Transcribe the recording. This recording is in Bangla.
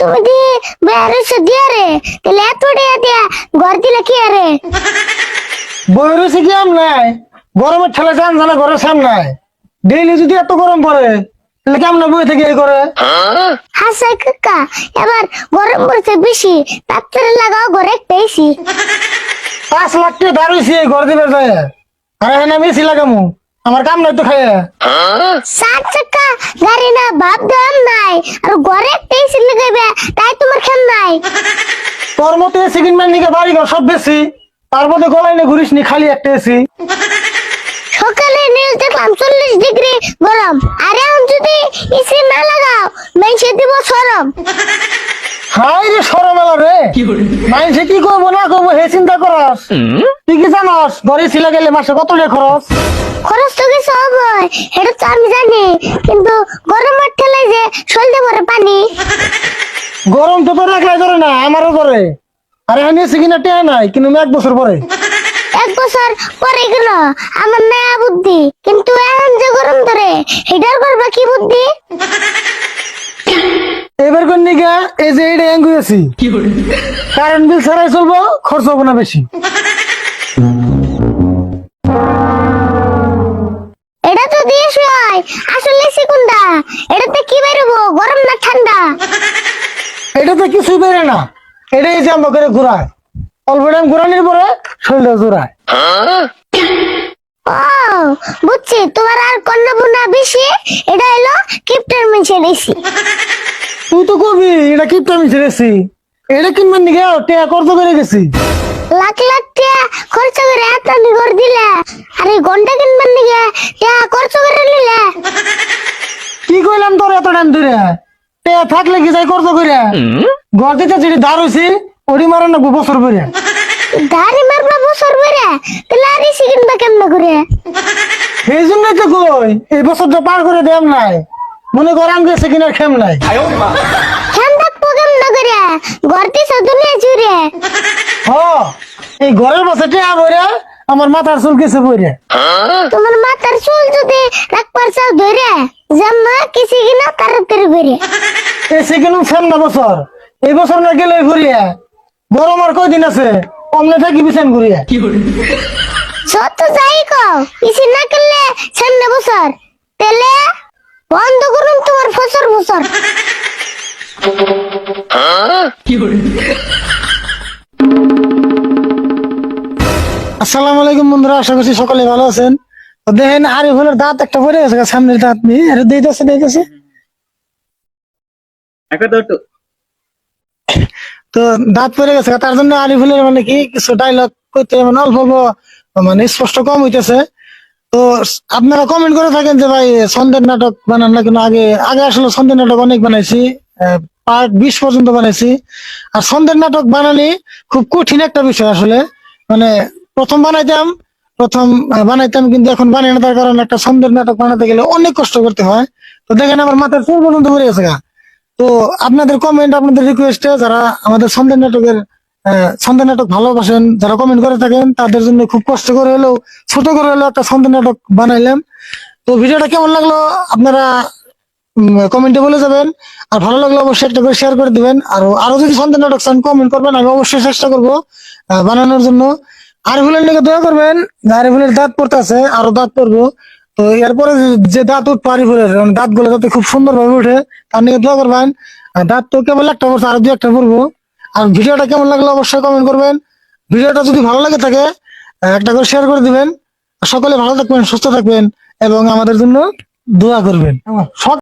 তুমি বেরোছো দিয়া রে তাহলে এত টাকা দিয়া ঘর দিলে কি আরে বই রয়েছে কি আম নাই গরমের ঠেলে যান জানা ঘরের সামনে ডেইলি যদি এত গরম পড়ে তাহলে কেমন বই থেকে এই করে হাসাই কাকা এবার গরম পড়ছে বেশি তাড়াতাড়ি লাগাও ঘরে একটা এসি পাঁচ লাখ টাকা দাঁড়িয়েছি ঘর দিবে যায় আর এখানে আমি এসি লাগামু আমার কাম নাই তো খাইয়া চার চাকা গাড়ি না ভাব দাম নাই। আর ঘরে একটা এসি লাগাইবে তাই তোমার খেল নাই। তোর মতো এসি কিনবেন নিকে বাড়ি ঘর সব বেশি। তার মধ্যে গলায় নিয়ে ঘুরিস নি খালি একটা এসি সকালে নীল দেখলাম চল্লিশ ডিগ্রি গরম। আর এখন যদি এসি না লাগাও মেনসে দিব সরম। হাই রে সরম সরমেলা রে। মাইনসে কি করব না করব হে চিন্তা করস। তুই কি জানস ঘরে এসি লাগাইলে মাসে কত টাকা খরচ? খরচ তো কিছু হবে এটা তো আমি জানি কিন্তু গরমের ঠেলায় যে সলতে পরে পানি। গরম তো তোর একলাই ধরে না আমারও ধরে আর এখানে এসি কিনা টেয়া নাই কিন্তু এক বছর পরে। এক বছর পরে গেল আমার নয়া বুদ্ধি কিন্তু এখন যে গরম ধরে হিটার করবে কি বুদ্ধি? এবার কোন নিকা এই যে এটা কারেন্ট বিল ছাড়াই চলবো খরচ হব না বেশি। এটাতে কিছুই বেরে না। এটাই যে আমরা করে ঘুরায়। অল্প টাইম ঘুরানির পরে শরীরটা জোড়ায় ও বুঝছি। তোমার আর কন্যা বুনা বেশি? এটা হলো কিপ্টার এসি তুই তো কবি এটা কি আমি ছেড়েছি এটা কিনবেন টেয়া করে গেছি। লাখ লাখ টাকা খরচ করে এত নিগর দিলে? আর এই ঘণ্টা কিনবার নিগে টাকা খরচ করে নিলে? কি কইলাম তোর এত টাইম ধরে? টেয়া থাকলে কি যাই কর্ত করে? ঘর দিতে যেটি ধার হয়েছি ওটি মারেন না বছর করে দাড়ি মারবা বছর বেড়ে তাহলে আর এসি কিনবা কেমন করে এই জন্যই তো কই এই বছরটা পার করে দেম নাই। মনে কর আমি গেছে কিনার খেম নাই। ফ্যান থাকব কেমন করে দিছে দুনিয়া জুড়ে। হ এই ঘরের বসে টেয়া বইরে আমার মাথার চুল গেছে বইরে তোমার মাথার চুল যদি রাখবার চাও ধরে জাম্মা কিছু কিনা তাড়াতাড়ি বেড়ে এসে কিনুম ফেম না বছর। এই বছর না গেলে ঘুরিয়ে। গরম আর কয়দিন আছে? অমনে থাকি বিছান ঘুরিয়ে। যত যাই কও ইসি না করলে সামনে বছর। তেলে বন্ধ করুন তোমার ফসর বছর। আসসালামু আলাইকুম বন্ধুরা আশা করছি সকলে ভালো আছেন। দেখেন আরিফুলের দাঁত একটা পড়ে গেছে সামনের দাঁত নিয়ে। এটা দিতেছে দিতেছে। তো দাঁত পড়ে গেছে, তার জন্য আরিফুলের মানে কি, কিছু ডায়লগ করতে মানে অল্প মানে স্পষ্ট কম হইতেছে। তো আপনারা কমেন্ট করে থাকেন যে ভাই সন্ধ্যের নাটক বানান না? কেন আগে আগে আসলে সন্ধ্যের নাটক অনেক বানাইছি পার্ট বিশ পর্যন্ত বানাইছি। আর সন্ধ্যের নাটক বানানি খুব কঠিন একটা বিষয় আসলে। মানে প্রথম বানাইতাম প্রথম বানাইতাম, কিন্তু এখন বানাই না, তার কারণে একটা সন্ধ্যের নাটক বানাতে গেলে অনেক কষ্ট করতে হয়। তো দেখেন আমার মাথার চুল পর্যন্ত পড়ে গেছে গা। তো আপনাদের কমেন্ট আপনাদের রিকোয়েস্টে যারা আমাদের সন্ধ্যের নাটকের আহ, সন্ধ্যের নাটক ভালোবাসেন যারা কমেন্ট করে থাকেন তাদের জন্য খুব কষ্ট করে হলেও ছোট করে হলেও একটা সন্ধ্যের নাটক বানাইলাম। তো ভিডিওটা কেমন লাগল? আপনারা কমেন্টে বলে যাবেন। আর ভালো লাগলে অবশ্যই একটা করে শেয়ার করে দিবেন। আর আরও যদি সন্ধ্যের নাটক চান কমেন্ট করবেন আমি অবশ্যই চেষ্টা করব বানানোর জন্য। আরিফুলের নিকে দয়া করবেন আর আরিফুলের দাঁত পড়তে আছে আরও দাঁত পড়ব। তো এরপরে যে- দাঁত দাঁত পারি ফুলের দাঁতগুলো যাতে খুব সুন্দর ভাবে উঠে, তার নিয়ে দোয়া করবেন। দাঁত তো কেমন একটা পড়ছে, আরও দু একটা পড়ব। আর ভিডিওটা কেমন লাগল অবশ্যই কমেন্ট করবেন। ভিডিওটা যদি ভালো লাগে থাকে, একটা করে শেয়ার করে দিবেন। সকলে ভালো থাকবেন, সুস্থ থাকবেন, এবং আমাদের জন্য দোয়া করবেন।